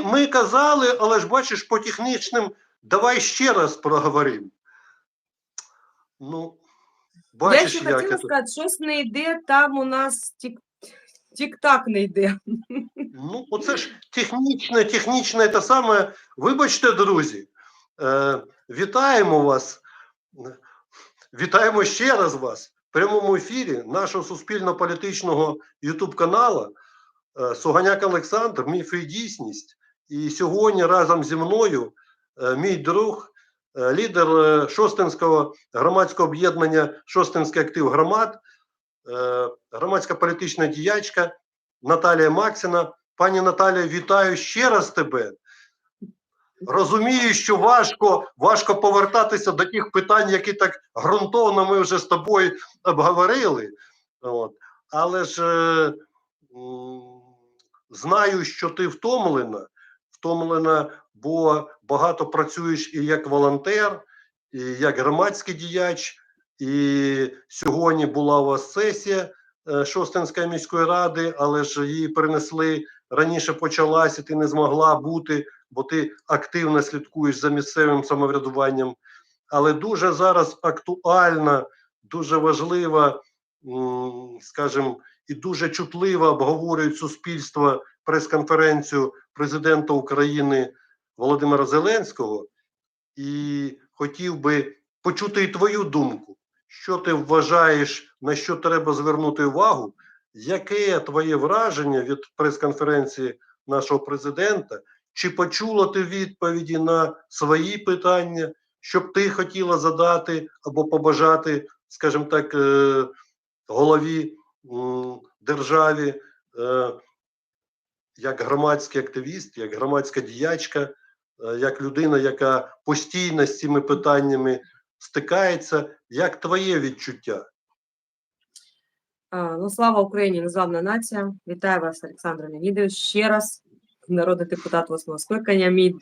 ми казали, але ж бачиш, по технічним, давай ще раз проговоримо. Ну, Я ще як хотіла це. сказати, щось не йде, там у нас тік, тік-так не йде. Ну, оце ж технічне, технічне те саме. Вибачте, друзі, е, вітаємо вас. Вітаємо ще раз вас в прямому ефірі нашого суспільно-політичного Ютуб каналу е, Суганяк Олександр, міфи і дійсність. І сьогодні разом зі мною е, мій друг, е, лідер е, Шостинського громадського об'єднання Шостинський актив громад, громадська політична діячка Наталія Максина. Пані Наталія, вітаю ще раз тебе. Розумію, що важко, важко повертатися до тих питань, які так ґрунтовно ми вже з тобою обговорили. От. Але ж е, знаю, що ти втомлена, втомлена, бо багато працюєш і як волонтер, і як громадський діяч. І сьогодні була у вас сесія е, Шостинської міської ради, але ж її перенесли раніше почалася, ти не змогла бути, бо ти активно слідкуєш за місцевим самоврядуванням. Але дуже зараз актуальна, дуже важлива, скажімо, і дуже чутливо обговорюють суспільство прес-конференцію президента України Володимира Зеленського. І хотів би почути і твою думку, що ти вважаєш, на що треба звернути увагу, яке твоє враження від прес-конференції нашого президента? Чи почула ти відповіді на свої питання, що б ти хотіла задати або побажати, скажімо так, е, голові державі, е, як громадський активіст, як громадська діячка, е, як людина, яка постійно з цими питаннями стикається, як твоє відчуття? Ну, слава Україні, незламна нація. Вітаю вас, Олександр Леонідович. Ще раз, народний депутат восьмого скликання, мій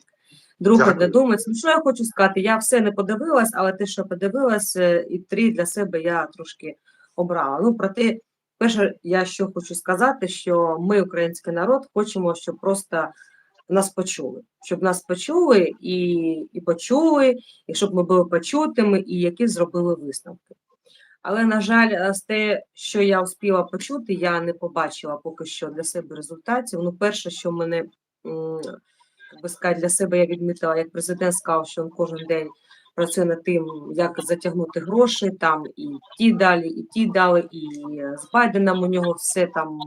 друг Дякую. однодумець. Ну, що я хочу сказати? Я все не подивилась, але те, що подивилась, е, і три для себе я трошки обрала. Ну, проте, перше, я що хочу сказати, що ми, український народ, хочемо, щоб просто нас почули, щоб нас почули і, і почули, і щоб ми були почутими, і які зробили висновки. Але, на жаль, е, з те, що я успіла почути, я не побачила поки що для себе результатів. Ну, перше, що мене як би сказати, для себе я відмітила, як президент сказав, що він кожен день працює над тим, як затягнути гроші, там і ті далі, і ті дали, і з Байденом у нього все там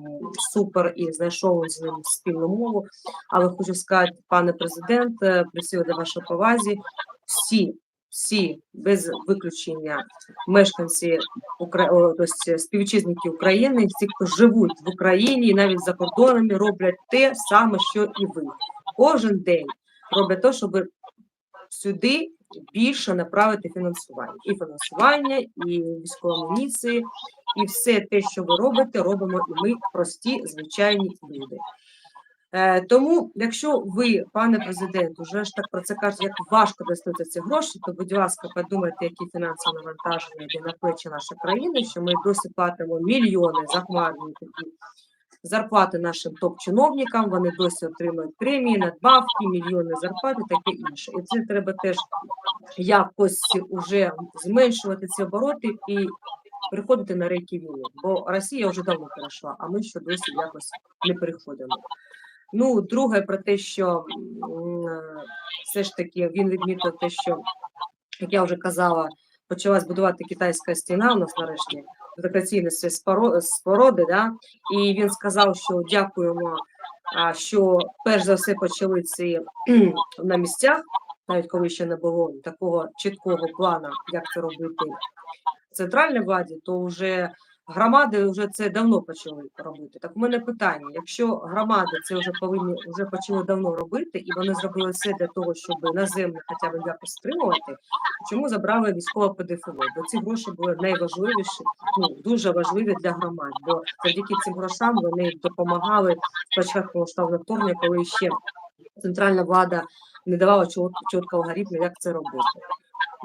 супер, і знайшов з ним спільну мову. Але хочу сказати, пане президент, е, при до вашій повазі, всі, всі без виключення мешканці Укра... о, тобто співвітчизники України, ті, хто живуть в Україні навіть за кордонами, роблять те саме, що і ви. Кожен день роблять те, щоб сюди більше направити фінансування. І фінансування, і військової амуніції, і все те, що ви робите, робимо і ми прості, звичайні люди. Е, Тому, якщо ви, пане президент, уже ж так про це кажете, як важко достати ці гроші, то, будь ласка, подумайте, які фінансові навантаження йде на плечі нашої країни, що ми досі платимо мільйони захмарні такі зарплати нашим топ-чиновникам, вони досі отримують премії, надбавки, мільйони зарплати, таке інше. І це треба теж якось уже зменшувати ці обороти і переходити на рейки війни. Бо Росія вже давно перейшла, а ми ще досі якось не переходимо. Ну, друге, про те, що все ж таки він відмітив те, що, як я вже казала, почалась будувати китайська стіна у нас нарешті, споро- споруди, да? і він сказав, що дякуємо, що перш за все почали ці на місцях, навіть коли ще не було такого чіткого плану, як це робити в центральній владі, то вже громади вже це давно почали робити. Так у мене питання: якщо громади це вже повинні вже почали давно робити, і вони зробили все для того, щоб наземне хоча б якось стримувати, чому забрали військове ПДФО? Бо ці гроші були найважливіші, ну дуже важливі для громад. Бо завдяки цим грошам вони допомагали спочатку штабного вторгнення, коли ще центральна влада не давала чіт- чіткого алгоритму, як це робити.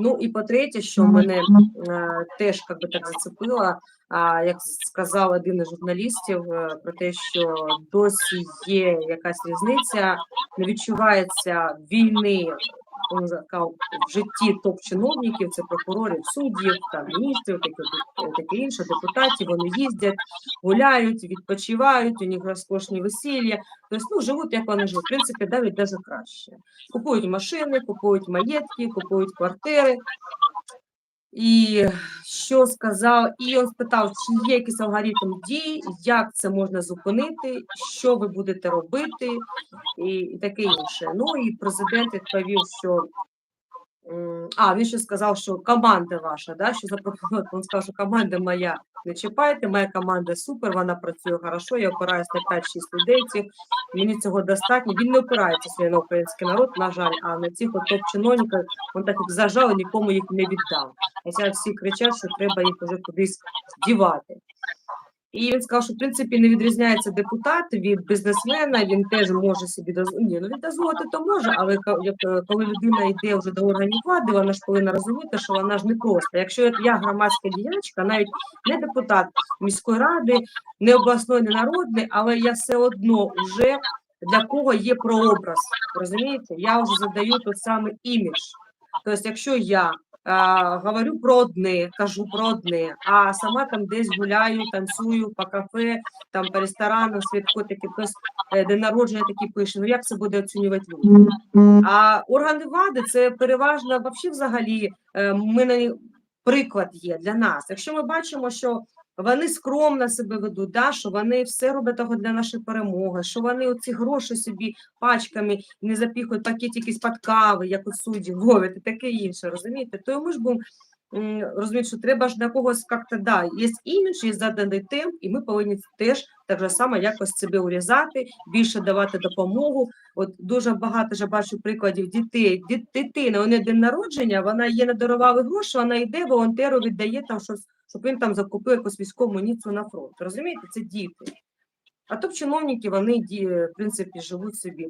Ну і по-третє, що мене е, теж би так зацепило, а, як сказав один із журналістів, е, про те, що досі є якась різниця, не відчувається війни в житті топ-чиновників, це прокурорів, суддів, там, міністрів, таке, таке інше, депутатів, вони їздять, гуляють, відпочивають, у них розкошні весілля, тобто, ну, живуть, як вони живуть, в принципі, навіть даже краще. Купують машини, купують маєтки, купують квартири. І що сказав, і він спитав, чи є якийсь алгоритм дій, як це можна зупинити, що ви будете робити, і, таке інше. Ну і президент відповів, що а він ще сказав, що команда ваша, да, що запропонувати. Він сказав, що команда моя не чіпайте, моя команда супер, вона працює хорошо, я опираюсь на 5-6 людей. Мені цього достатньо. Він не опирається сьогодні на український народ, на жаль, а на цих топ-чиновників він так їх зажав нікому їх не віддав. Хоча всі кричать, що треба їх вже кудись дівати. І він сказав, що в принципі не відрізняється депутат від бізнесмена, він теж може собі дозволити. Ну він дозволити то може, але е, коли людина йде вже до органів влади, вона ж повинна розуміти, що вона ж не просто. Якщо я громадська діячка, навіть не депутат міської ради, не обласної, не народний, але я все одно вже для кого є прообраз. Розумієте? Я вже задаю той самий імідж. Тобто, якщо я а, говорю про одне, кажу про одне, а сама там десь гуляю, танцюю по кафе, там по ресторанам, святко таке день народження такі пише. Ну як це буде оцінювати люди? А органи влади це переважно вообще взагалі е, ми на приклад є для нас. Якщо ми бачимо, що вони скромно себе ведуть, да, що вони все роблять того для нашої перемоги, що вони оці гроші собі пачками не запіхують пакетики з-під кави, як у судді ловять і таке інше, розумієте? То ми ж будемо розуміти, що треба ж на когось як-то, да, є імідж, є заданий темп, і ми повинні теж так же само якось себе урізати, більше давати допомогу. От дуже багато вже бачу прикладів дітей. Ді- Дитина, у неї день народження, вона є надарували гроші, вона йде, волонтеру віддає там щось, щоб він там закупив якусь військову муніцію на фронт. Розумієте, це діти. А то чиновники, вони в принципі живуть собі.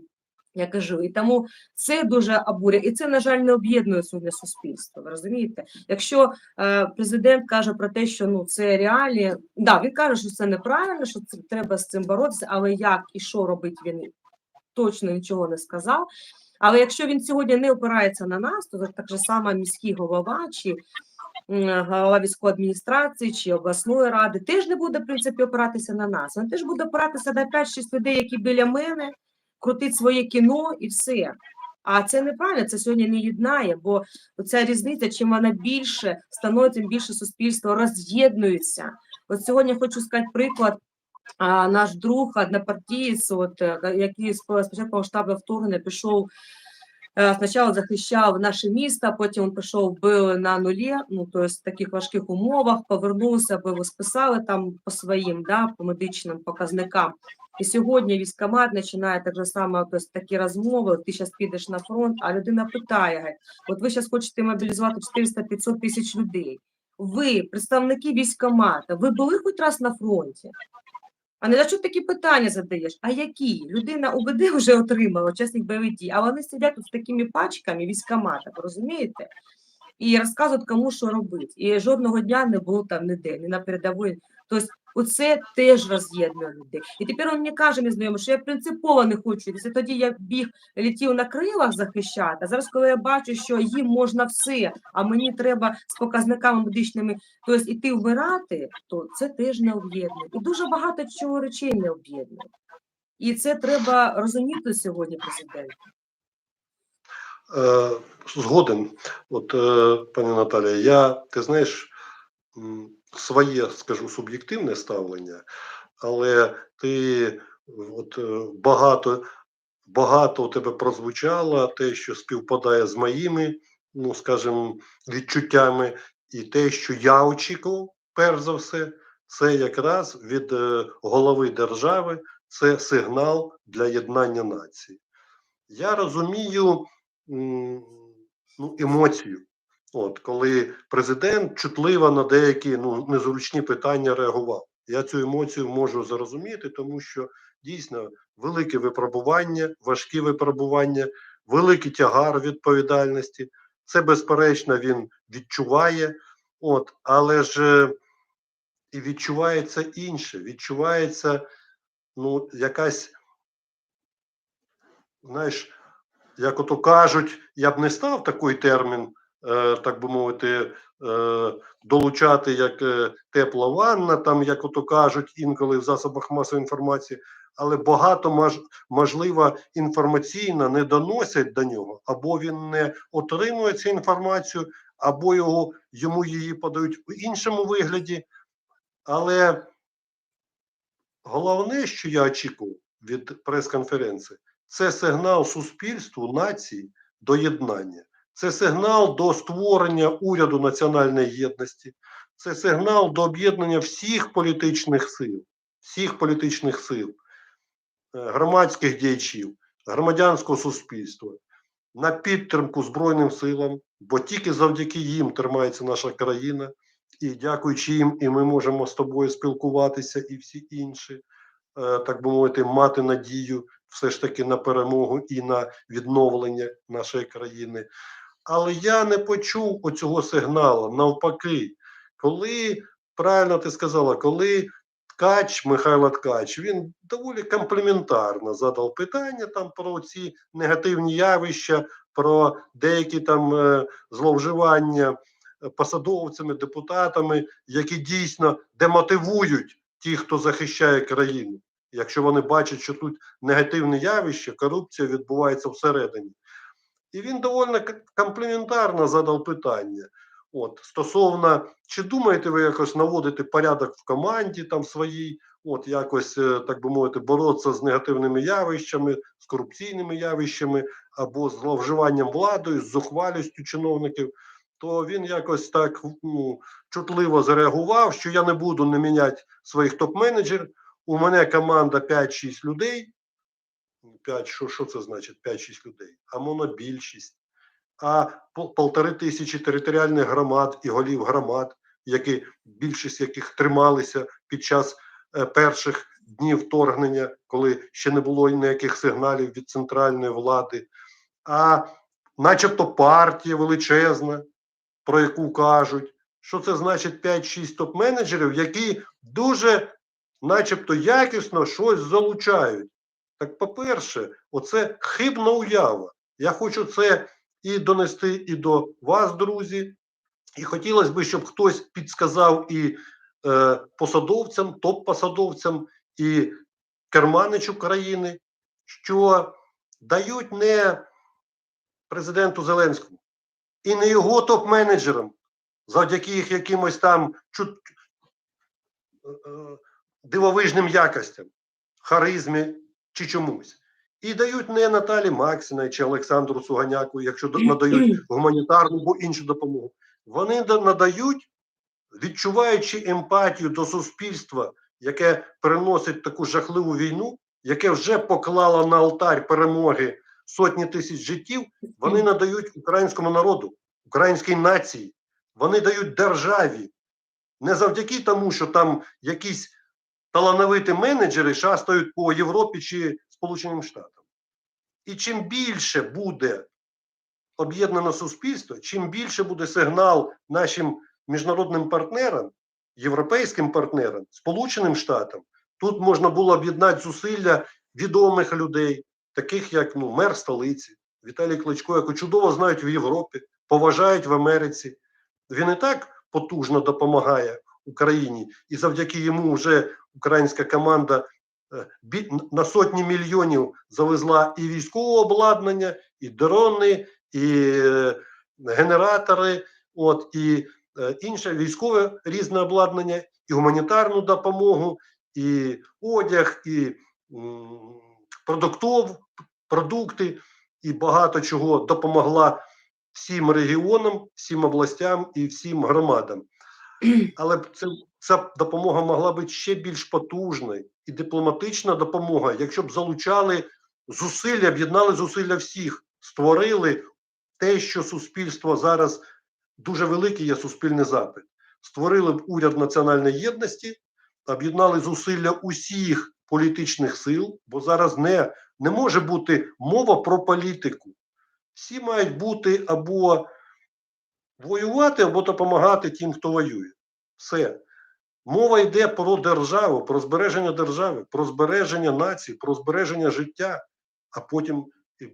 І жили. І тому це дуже обурює. І це, на жаль, не об'єднує сьогодні суспільство. Розумієте? Якщо е, президент каже про те, що ну це реалії, да, він каже, що це неправильно, що це треба з цим боротися, але як і що робить він точно нічого не сказав. Але якщо він сьогодні не опирається на нас, то так же само міський голова чи голова військової адміністрації чи обласної ради теж не буде в принципі опиратися на нас. Він теж буде опиратися на 5-6 людей, які біля мене, крутить своє кіно і все. А це неправильно, це сьогодні не єднає, бо ця різниця, чим вона більше становиться, тим більше суспільство роз'єднується. От сьогодні хочу сказати приклад. А, наш друг, однопартієць, от, е, який з спочатку штабу вторгнення пішов, спочатку захищав наше місто, потім він пішов, бив на нулі, ну, тобто в таких важких умовах, повернувся, його списали там по своїм, да, по медичним показникам. І сьогодні військкомат починає так же само тобто, такі розмови, ти зараз підеш на фронт, а людина питає, от ви зараз хочете мобілізувати 400-500 тисяч людей. Ви, представники військкомата, ви були хоч раз на фронті? А не за що такі питання задаєш? А які? Людина УБД вже отримала учасник бойових дій, а вони сидять тут з такими пачками військкомата, розумієте? І розказують, кому що робити. І жодного дня не було там ніде, ні на передовій. Тобто, оце теж роз'єднує людей. І тепер він мені каже, мій знайомий, що я принципово не хочу. Це тоді я біг, летів на крилах захищати. А зараз, коли я бачу, що їм можна все, а мені треба з показниками медичними, тобто іти вмирати, то це теж не об'єднує. І дуже багато чого речей не об'єднує. І це треба розуміти сьогодні, президент. Е, згоден, от е, пані Наталія, я ти знаєш своє, скажу, суб'єктивне ставлення, але ти от е, багато, багато у тебе прозвучало те, що співпадає з моїми, ну скажімо, відчуттями, і те, що я очікував, перш за все, це якраз від е, голови держави, це сигнал для єднання нації. Я розумію ну, емоцію. От, коли президент чутливо на деякі ну, незручні питання реагував. Я цю емоцію можу зрозуміти, тому що дійсно велике випробування, важкі випробування, великий тягар відповідальності. Це безперечно він відчуває. От, але ж е, і відчувається інше. Відчувається ну, якась, знаєш, як ото кажуть, я б не став такий термін, так би мовити, е, долучати як е, тепла ванна, там, як ото кажуть інколи в засобах масової інформації, але багато мож, можливо інформаційно не доносять до нього, або він не отримує цю інформацію, або його, йому її подають в іншому вигляді. Але головне, що я очікував від прес-конференції, це сигнал суспільству нації до єднання. Це сигнал до створення уряду національної єдності, це сигнал до об'єднання всіх політичних сил, всіх політичних сил, е, громадських діячів, громадянського суспільства на підтримку Збройним силам, бо тільки завдяки їм тримається наша країна, і дякуючи їм, і ми можемо з тобою спілкуватися, і всі інші, е, так би мовити, мати надію все ж таки на перемогу і на відновлення нашої країни. Але я не почув оцього сигналу. Навпаки, коли правильно ти сказала, коли Ткач, Михайло Ткач, він доволі комплементарно задав питання там про ці негативні явища, про деякі там е, зловживання е, посадовцями, депутатами, які дійсно демотивують тих, хто захищає країну. Якщо вони бачать, що тут негативне явище, корупція відбувається всередині. І він доволі комплементарно задав питання. От, стосовно, чи думаєте ви якось наводити порядок в команді там своїй, от якось, е, так би мовити, боротися з негативними явищами, з корупційними явищами або з зловживанням владою, з зухвалістю чиновників, то він якось так ну, чутливо зареагував, що я не буду не міняти своїх топ-менеджерів. У мене команда 5-6 людей. 5, що, що це значить 5-6 людей? А монобільшість. А пол- полтори тисячі територіальних громад і голів громад, які більшість яких трималися під час е, перших днів вторгнення, коли ще не було ніяких сигналів від центральної влади, а начебто партія величезна, про яку кажуть, що це значить 5-6 топ-менеджерів, які дуже, начебто, якісно щось залучають. Так, по-перше, оце хибна уява. Я хочу це і донести і до вас, друзі. І хотілося б, щоб хтось підсказав і е, посадовцям, топ-посадовцям, і керманичу країни, що дають не президенту Зеленському і не його топ-менеджерам, завдяки їх якимось там чут, е, е, дивовижним якостям, харизмі чи чомусь. І дають не Наталі Максіна чи Олександру Суганяку, якщо надають гуманітарну або іншу допомогу. Вони да- надають, відчуваючи емпатію до суспільства, яке переносить таку жахливу війну, яке вже поклало на алтарь перемоги сотні тисяч життів, вони надають українському народу, українській нації, вони дають державі. Не завдяки тому, що там якісь талановиті менеджери шастають по Європі чи Сполученим Штатам. І чим більше буде об'єднане суспільство, чим більше буде сигнал нашим міжнародним партнерам, європейським партнерам, Сполученим Штатам, тут можна було об'єднати зусилля відомих людей, таких як ну, мер столиці Віталій Кличко, яку чудово знають в Європі, поважають в Америці. Він і так потужно допомагає Україні, і завдяки йому вже українська команда е, на сотні мільйонів завезла і військове обладнання, і дрони, і е, генератори, от і е, інше військове різне обладнання, і гуманітарну допомогу, і одяг, і продуктов, продукти, і багато чого допомогла всім регіонам, всім областям і всім громадам. Але це, ця допомога могла бути ще більш потужною і дипломатична допомога, якщо б залучали зусилля, об'єднали зусилля всіх, створили те, що суспільство зараз дуже великий є суспільний запит. Створили б уряд національної єдності, об'єднали зусилля усіх політичних сил, бо зараз не, не може бути мова про політику. Всі мають бути або воювати або допомагати тим, хто воює. Все. Мова йде про державу, про збереження держави, про збереження нації, про збереження життя, а потім,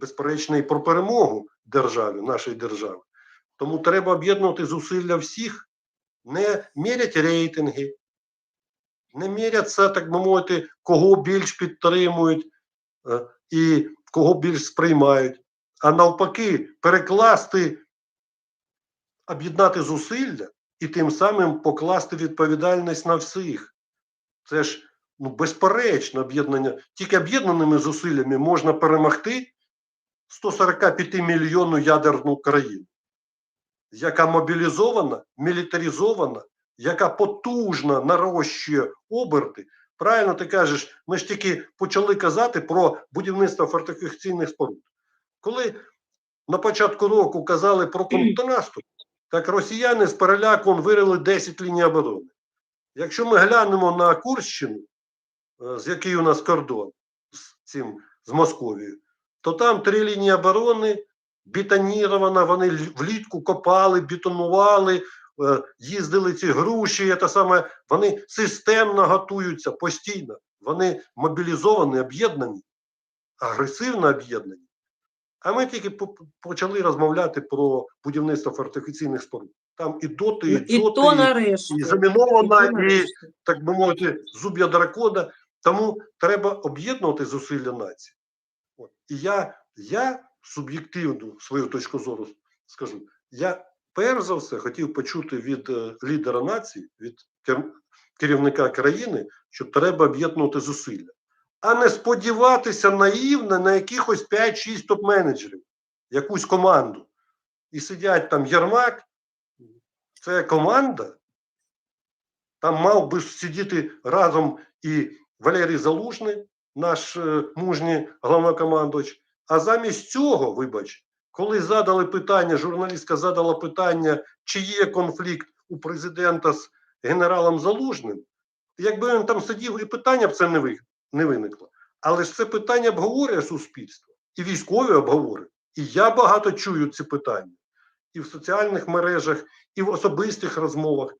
безперечно, і про перемогу держави, нашої держави. Тому треба об'єднувати зусилля всіх, не мірять рейтинги, не міряться, так би мовити, кого більш підтримують е, і кого більш сприймають, а навпаки, перекласти, об'єднати зусилля і тим самим покласти відповідальність на всіх. Це ж ну, безперечно об'єднання. Тільки об'єднаними зусиллями можна перемогти 145 мільйонну ядерну країну, яка мобілізована, мілітаризована, яка потужно нарощує оберти. Правильно ти кажеш, ми ж тільки почали казати про будівництво фортифікаційних споруд. Коли на початку року казали про контрнаступ, так росіяни з переляком вирили 10 ліній оборони. Якщо ми глянемо на Курщину, е, з який у нас кордон з цим з Московією, то там три лінії оборони бетонірована, вони влітку копали, бетонували, е, їздили ці груші, це саме, вони системно готуються постійно. Вони мобілізовані, об'єднані, агресивно об'єднані. А ми тільки по- почали розмовляти про будівництво фортифікаційних споруд. Там і доти, і Ну, І дзоти, то і- нарешті. і І то замінована, і так би мовити, зуб'я дракона. Тому треба об'єднувати зусилля нації. От. І я, я суб'єктивну свою точку зору скажу. Я перш за все хотів почути від е, лідера нації, від кер- керівника країни, що треба об'єднувати зусилля, а не сподіватися наївно на якихось 5-6 топ-менеджерів, якусь команду. І сидять там Єрмак, це команда. Там мав би сидіти разом і Валерій Залужний, наш е, мужній головнокомандувач. А замість цього, вибач, коли задали питання, журналістка задала питання, чи є конфлікт у президента з генералом Залужним, якби він там сидів, і питання б це не, ви, не виникло. Але ж це питання обговорює суспільство, і військові обговорюють. І я багато чую ці питання і в соціальних мережах, і в особистих розмовах.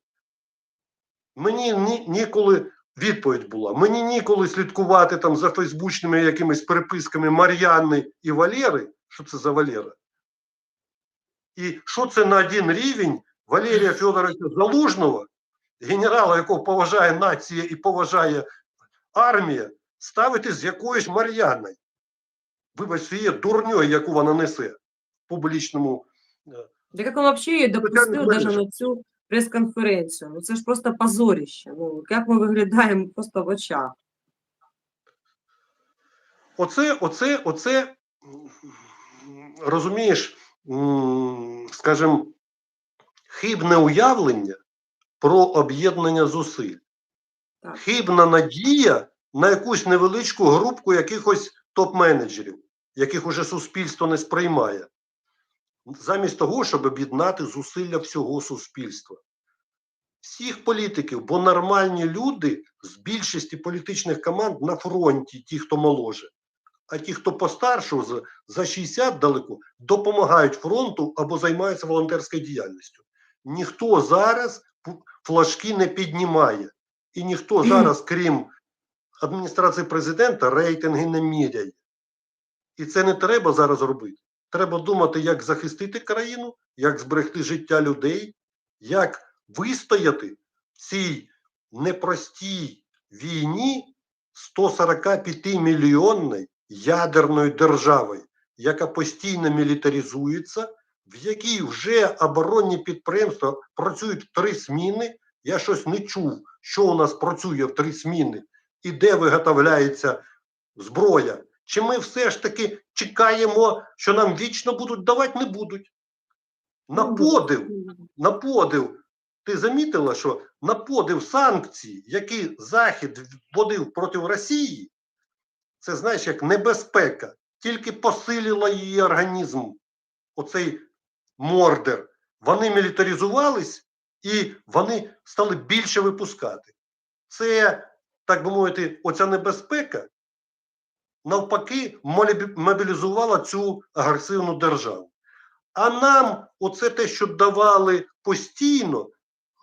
Мені ні, ніколи відповідь була. Мені ніколи слідкувати там за фейсбучними якимись переписками Мар'яни і Валери. Що це за Валера? І що це на один рівень Валерія Федоровича Залужного, генерала, якого поважає нація і поважає армія, ставити з якоюсь Мар'яною. Вибач, цією дурньою, яку вона несе в публічному. Так як він взагалі допустив навіть на цю прес-конференцію? Ну це ж просто позоріще. Ну як ми виглядаємо просто в очах? Оце, оце, оце, розумієш, м, скажімо, хибне уявлення про об'єднання зусиль. Так. Хибна надія на якусь невеличку групку якихось топ-менеджерів, яких уже суспільство не сприймає. Замість того, щоб об'єднати зусилля всього суспільства. Всіх політиків, бо нормальні люди з більшості політичних команд на фронті, ті, хто моложе, а ті, хто постарше, за, за 60 далеко, допомагають фронту або займаються волонтерською діяльністю. Ніхто зараз флажки не піднімає. І ніхто зараз, крім адміністрації президента, рейтинги не міряє. І це не треба зараз робити. Треба думати, як захистити країну, як зберегти життя людей, як вистояти в цій непростій війні 145 мільйонної ядерної держави, яка постійно мілітаризується, в якій вже оборонні підприємства працюють три зміни. Я щось не чув, що у нас працює в три зміни і де виготовляється зброя. Чи ми все ж таки чекаємо, що нам вічно будуть давати, не будуть. На Ну, подив, на подив. Ти замітила, що на подив санкцій, які Захід вводив проти Росії, це знаєш як небезпека, тільки посилила її організм, оцей мордер. Вони мілітаризувались і вони стали більше випускати. Це, так би мовити, оця небезпека навпаки мобілізувала цю агресивну державу. А нам оце те, що давали постійно,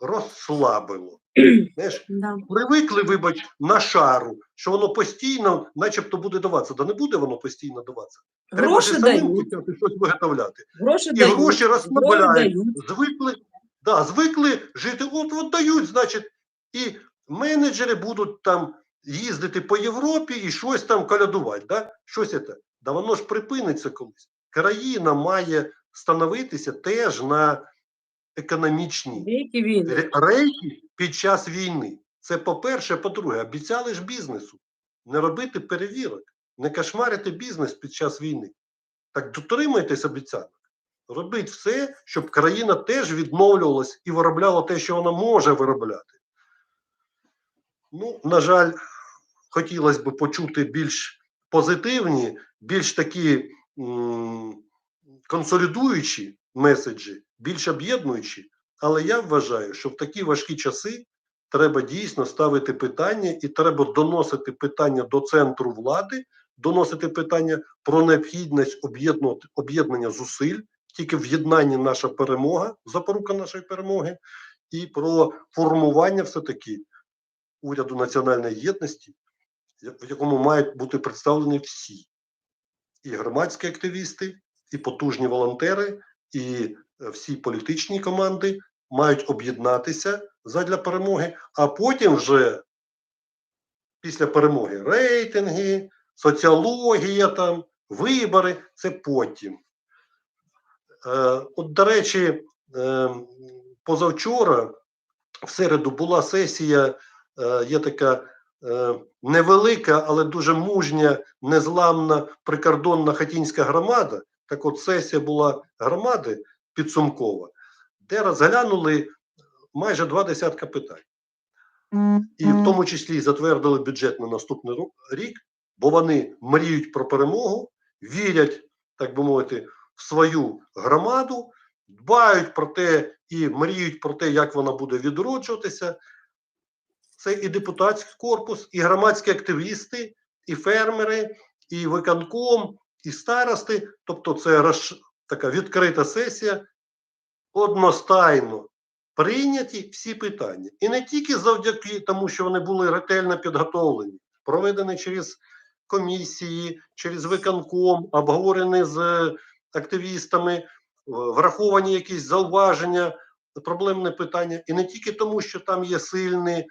розслабило. Знаєш, Да. привикли, вибач, на шару, що воно постійно, начебто, буде даватися. Да не буде воно постійно даватися. Треба Гроші самим почати щось виготовляти. гроші І дають, гроші розслабляють. Звикли, да, звикли жити. От, от дають, значить, і менеджери будуть там їздити по Європі і щось там колядувати. Да? Щось це. Да воно ж припиниться колись. Країна має становитися теж на ре- рейки під час війни. Це по-перше, по-друге, обіцяли ж бізнесу не робити перевірок, не кошмарити бізнес під час війни. Так дотримуйтесь обіцянок. Робіть все, щоб країна теж відновлювалась і виробляла те, що вона може виробляти. Ну, на жаль, хотілося б почути більш позитивні, більш такі м, консолідуючі меседжі, більш об'єднуючі. Але я вважаю, що в такі важкі часи треба дійсно ставити питання і треба доносити питання до центру влади, доносити питання про необхідність об'єднання зусиль. Тільки в єднанні наша перемога, запорука нашої перемоги, і про формування все-таки уряду національної єдності, в якому мають бути представлені всі і громадські активісти, і потужні волонтери, і е, всі політичні команди мають об'єднатися задля перемоги, а потім вже після перемоги рейтинги, соціологія, там, вибори це потім. Е, от, до речі, е, позавчора, в середу, була сесія, є така е, невелика, але дуже мужня, незламна прикордонна хатінська громада. Так от сесія була громади підсумкова, де розглянули майже два десятка питань. І в тому числі затвердили бюджет на наступний рік, бо вони мріють про перемогу, вірять, так би мовити, в свою громаду, дбають про те і мріють про те, як вона буде відроджуватися. Це і депутатський корпус, і громадські активісти, і фермери, і виконком, і старости. Тобто, це розш... така відкрита сесія. Одностайно прийняті всі питання. І не тільки завдяки тому, що вони були ретельно підготовлені, проведені через комісії, через виконком, обговорені з активістами, враховані якісь зауваження, проблемне питання. І не тільки тому, що там є сильний е,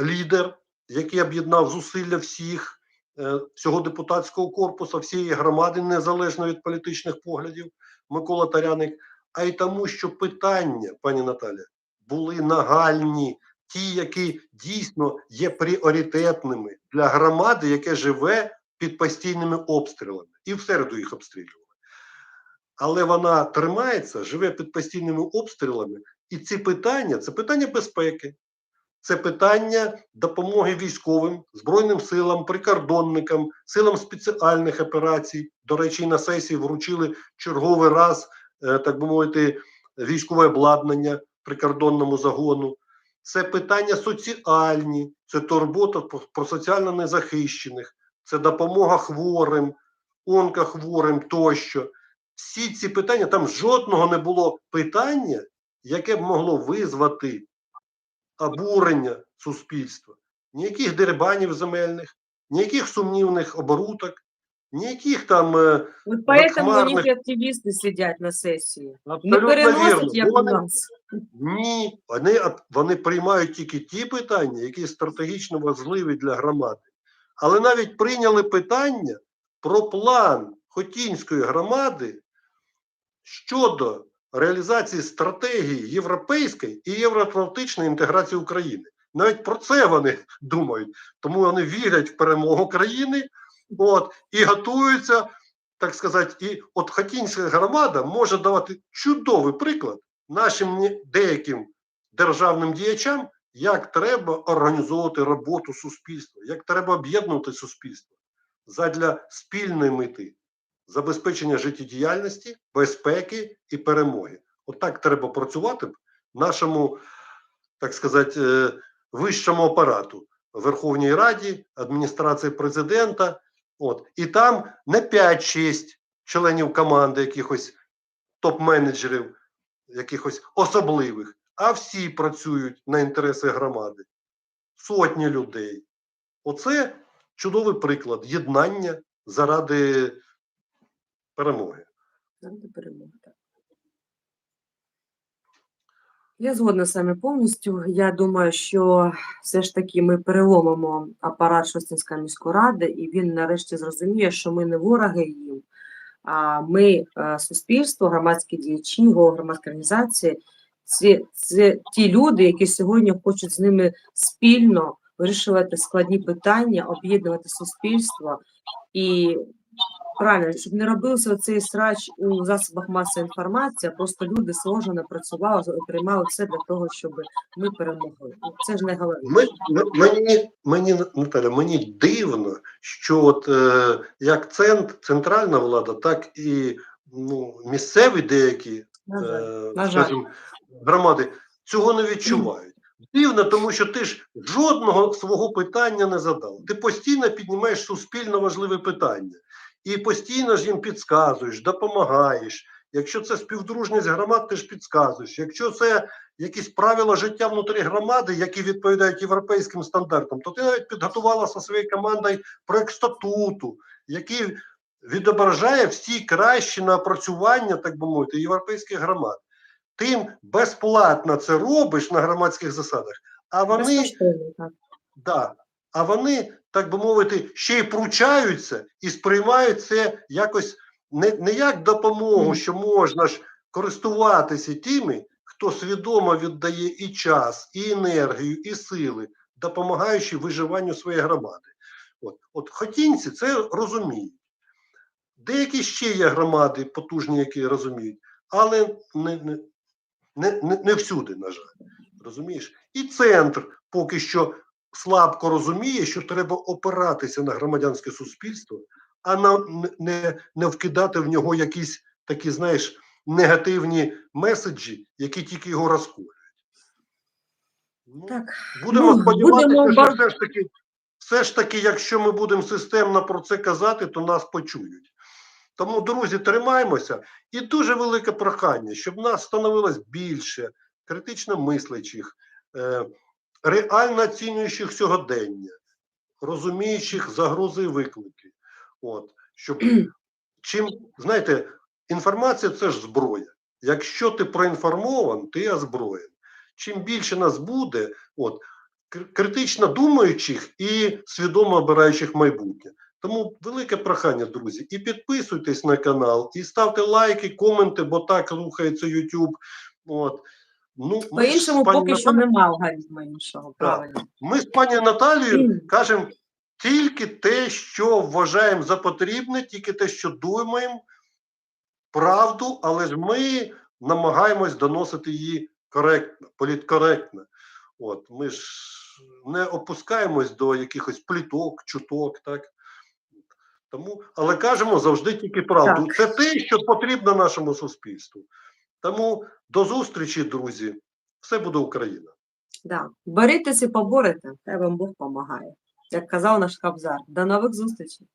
лідер, який об'єднав зусилля всіх, е, всього депутатського корпусу, всієї громади, незалежно від політичних поглядів, Микола Таряник, а й тому, що питання, пані Наталя, були нагальні, ті, які дійсно є пріоритетними для громади, яке живе під постійними обстрілами, і в середу їх обстрілювали. Але вона тримається, живе під постійними обстрілами, і ці питання це питання безпеки, це питання допомоги військовим, Збройним силам, прикордонникам, силам спеціальних операцій. До речі, на сесії вручили черговий раз, е, так би мовити, військове обладнання прикордонному загону. Це питання соціальні, це турбота про, соціально незахищених, це допомога хворим, онкохворим тощо. Всі ці питання, там жодного не було питання, яке б могло визвати обурення суспільства, ніяких дерибанів земельних, ніяких сумнівних оборудок, ніяких там е, От поэтому у них активісти сидять на сесії. Не переносять, як у нас. Ні, вони, вони приймають тільки ті питання, які стратегічно важливі для громади. Але навіть прийняли питання про план Хотінської громади щодо реалізації стратегії європейської і євроатлантичної інтеграції України. Навіть про це вони думають, тому вони вірять в перемогу країни от, і готуються, так сказати, і от Хотінська громада може давати чудовий приклад нашим деяким державним діячам, як треба організовувати роботу суспільства, як треба об'єднувати суспільство задля спільної мети забезпечення життєдіяльності, безпеки і перемоги. Отак треба працювати нашому, так сказати, е, вищому апарату Верховній Раді, адміністрації президента. От. І там не 5-6 членів команди, якихось топ-менеджерів, якихось особливих, а всі працюють на інтереси громади. Сотні людей. Оце чудовий приклад єднання заради перемоги. Заради перемоги, так. Я згодна з вами повністю. Я думаю, що все ж таки ми переломимо апарат Шостинської міської ради, і він нарешті зрозуміє, що ми не вороги їм, а ми е, суспільство, громадські діячі, голови громадської організації. Це, це ті люди, які сьогодні хочуть з ними спільно вирішувати складні питання, об'єднувати суспільство і правильно, щоб не робився цей срач у засобах масової інформації, а просто люди сложено працювали, приймали все для того, щоб ми перемогли. Ну, Це ж не головне. Ми, мені, мені, Наталя, мені дивно, що от е, як цент, центральна влада, так і ну, місцеві деякі На жаль. е, на жаль. скажімо, громади цього не відчувають. Дивно, тому що ти ж жодного свого питання не задав. Ти постійно піднімаєш суспільно важливе питання і постійно ж їм підказуєш, допомагаєш. Якщо це співдружність громад, ти ж підказуєш. Якщо це якісь правила життя внутрі громади, які відповідають європейським стандартам, то ти навіть підготувала зі своєю командою проект статуту, який відображає всі кращі напрацювання, так би мовити, європейських громад. Ти безплатно це робиш на громадських засадах, а вони, да, а вони, так би мовити, ще й пручаються і сприймають це якось не, не як допомогу, що можна ж користуватися тими, хто свідомо віддає і час, і енергію, і сили, допомагаючи виживанню своєї громади. От, от хотінці це розуміють. Деякі ще є громади потужні, які розуміють, але не, не, не, не, не всюди, на жаль. Розумієш? І центр поки що слабко розуміє, що треба опиратися на громадянське суспільство, а на, не- не, вкидати в нього якісь такі, знаєш, негативні меседжі, які тільки його розколюють. Ну, Так, Будемо Ну, сподіватися, будемо що все ж таки, все ж таки, якщо ми будемо системно про це казати, то нас почують. Тому, друзі, тримаємося. І дуже велике прохання, щоб нас становилось більше критично мислячих, е, реально оцінюючих сьогодення, розуміючих загрози і виклики. От, щоб чим, знаєте, інформація це ж зброя. Якщо ти проінформований, ти озброєн. Чим більше нас буде, от, критично думаючих і свідомо обираючих майбутнє. Тому велике прохання, друзі, і підписуйтесь на канал, і ставте лайки, коменти, бо так рухається YouTube. От. Ну, ми по-іншому пані поки що немає алгоритму іншого, правильно. ми з пані Наталією кажемо тільки те, що вважаємо за потрібне, тільки те, що думаємо, правду, але ж ми намагаємось доносити її коректно, політкоректно. От, ми ж не опускаємось до якихось пліток, чуток, так? Тому, але кажемо завжди тільки правду. Так. Це те, що потрібно нашому суспільству. Тому до зустрічі, друзі. Все буде Україна. Да. Борітесь і поборете, хай вам Бог допомагає. Як казав наш Кабзар. До нових зустрічей.